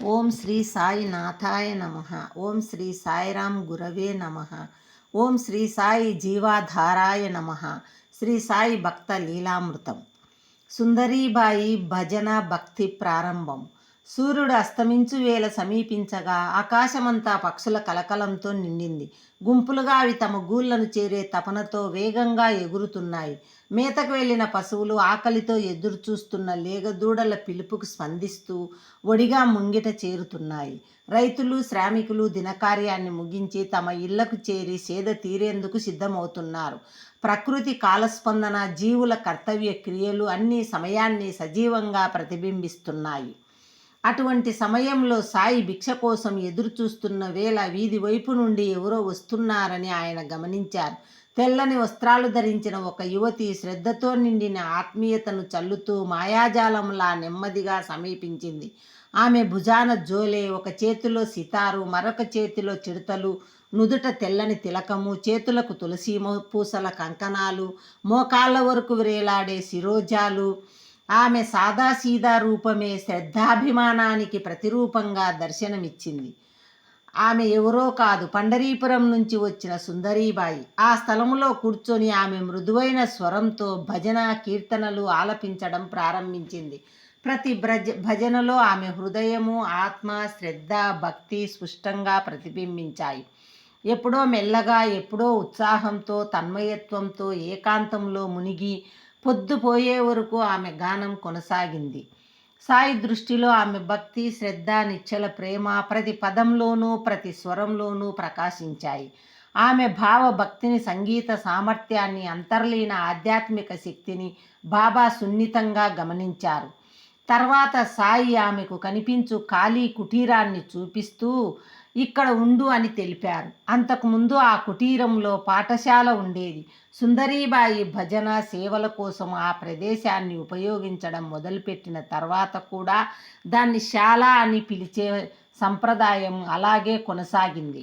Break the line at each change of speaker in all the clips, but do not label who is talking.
ఓం శ్రీ సాయి నాథాయ నమ ఓం శ్రీ సాయిరాం గురవే నమ ఓం శ్రీ సాయి జీవాధారాయ నమ శ్రీ సాయి భక్త లీలామృతం సుందరీబాయి భజన భక్తి ప్రారంభం సూర్యుడు అస్తమించు వేళ సమీపించగా ఆకాశమంతా పక్షుల కలకలంతో నిండింది. గుంపులుగా అవి తమ గూళ్ళను చేరే తపనతో వేగంగా ఎగురుతున్నాయి. మేతకు వెళ్ళిన పశువులు ఆకలితో ఎదురు చూస్తున్న లేగదూడల పిలుపుకు స్పందిస్తూ ఒడిగా ముంగిట చేరుతున్నాయి. రైతులు శ్రామికులు దినకార్యాన్ని ముగించి తమ ఇళ్ళకు చేరి సేద తీరేందుకు సిద్ధమవుతున్నారు. ప్రకృతి కాలస్పందన జీవుల కర్తవ్య క్రియలు అన్ని సమయాన్ని సజీవంగా ప్రతిబింబిస్తున్నాయి. అటువంటి సమయంలో సాయి భిక్ష కోసం ఎదురు చూస్తున్న వేళ వీధి వైపు నుండి ఎవరో వస్తున్నారని ఆయన గమనించారు. తెల్లని వస్త్రాలు ధరించిన ఒక యువతి శ్రద్ధతో నిండిన ఆత్మీయతను చల్లుతూ మాయాజాలంలా నెమ్మదిగా సమీపించింది. ఆమె భుజాన జోలే ఒక చేతిలో సితారు మరొక చేతిలో చిడతలు నుదుట తెల్లని తిలకము చేతులకు తులసి పూసల కంకణాలు మోకాళ్ళ వరకు వేలాడే శిరోజాలు ఆమె సాదాసీదా రూపమే శ్రద్ధాభిమానానికి ప్రతిరూపంగా దర్శనమిచ్చింది. ఆమె ఎవరో కాదు పండరీపురం నుంచి వచ్చిన సుందరీబాయి. ఆ స్థలములో కూర్చొని ఆమె మృదువైన స్వరంతో భజన కీర్తనలు ఆలపించడం ప్రారంభించింది. ప్రతి భ్రజ భజనలో ఆమె హృదయము ఆత్మ శ్రద్ధ భక్తి స్పష్టంగా ప్రతిబింబించాయి. ఎప్పుడో మెల్లగా ఎప్పుడో ఉత్సాహంతో తన్మయత్వంతో ఏకాంతంలో మునిగి పొద్దుపోయే వరకు ఆమె గానం కొనసాగింది. సాయి దృష్టిలో ఆమె భక్తి శ్రద్ధ నిచ్చల ప్రేమ ప్రతి పదంలోనూ ప్రతి స్వరంలోనూ ప్రకాశించాయి. ఆమె భావ భక్తిని సంగీత సామర్థ్యాన్ని అంతర్లీన ఆధ్యాత్మిక శక్తిని బాబా సున్నితంగా గమనించారు. తర్వాత సాయి ఆమెకు కనిపించు ఖాళీ కుటీరాన్ని చూపిస్తూ ఇక్కడ ఉండు అని తెలిపారు. అంతకుముందు ఆ కుటీరంలో పాఠశాల ఉండేది. సుందరీబాయి భజన సేవల కోసం ఆ ప్రదేశాన్ని ఉపయోగించడం మొదలుపెట్టిన తర్వాత కూడా దాన్ని శాల అని పిలిచే సంప్రదాయం అలాగే కొనసాగింది.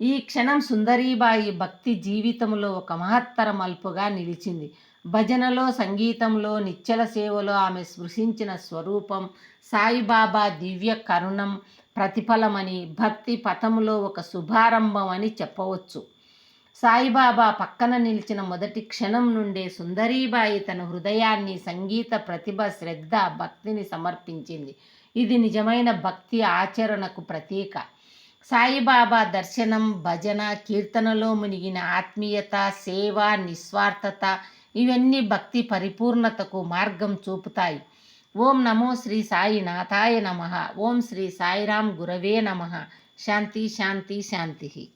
ఈ క్షణం సుందరీబాయి భక్తి జీవితంలో ఒక మహత్తర మలుపుగా నిలిచింది. భజనలో సంగీతంలో నిచ్చల సేవలో ఆమె స్పృశించిన స్వరూపం సాయిబాబా దివ్య కరుణం ప్రతిఫలమని భక్తి పథములో ఒక శుభారంభం అని చెప్పవచ్చు. సాయిబాబా పక్కన నిలిచిన మొదటి క్షణం నుండే సుందరీబాయి తన హృదయాన్ని సంగీత ప్రతిభ శ్రద్ధ భక్తిని సమర్పించింది. ఇది నిజమైన భక్తి ఆచరణకు ప్రతీక. సాయిబాబా దర్శనం భజన కీర్తనలో మునిగిన ఆత్మీయత సేవ నిస్వార్థత ఇవన్నీ భక్తి పరిపూర్ణతకు మార్గం చూపుతాయి. ఓం నమో శ్రీ సాయి నాథాయ నమ. ఓం శ్రీ సాయిరాం గురవే నమ. శాంతి శాంతి శాంతి.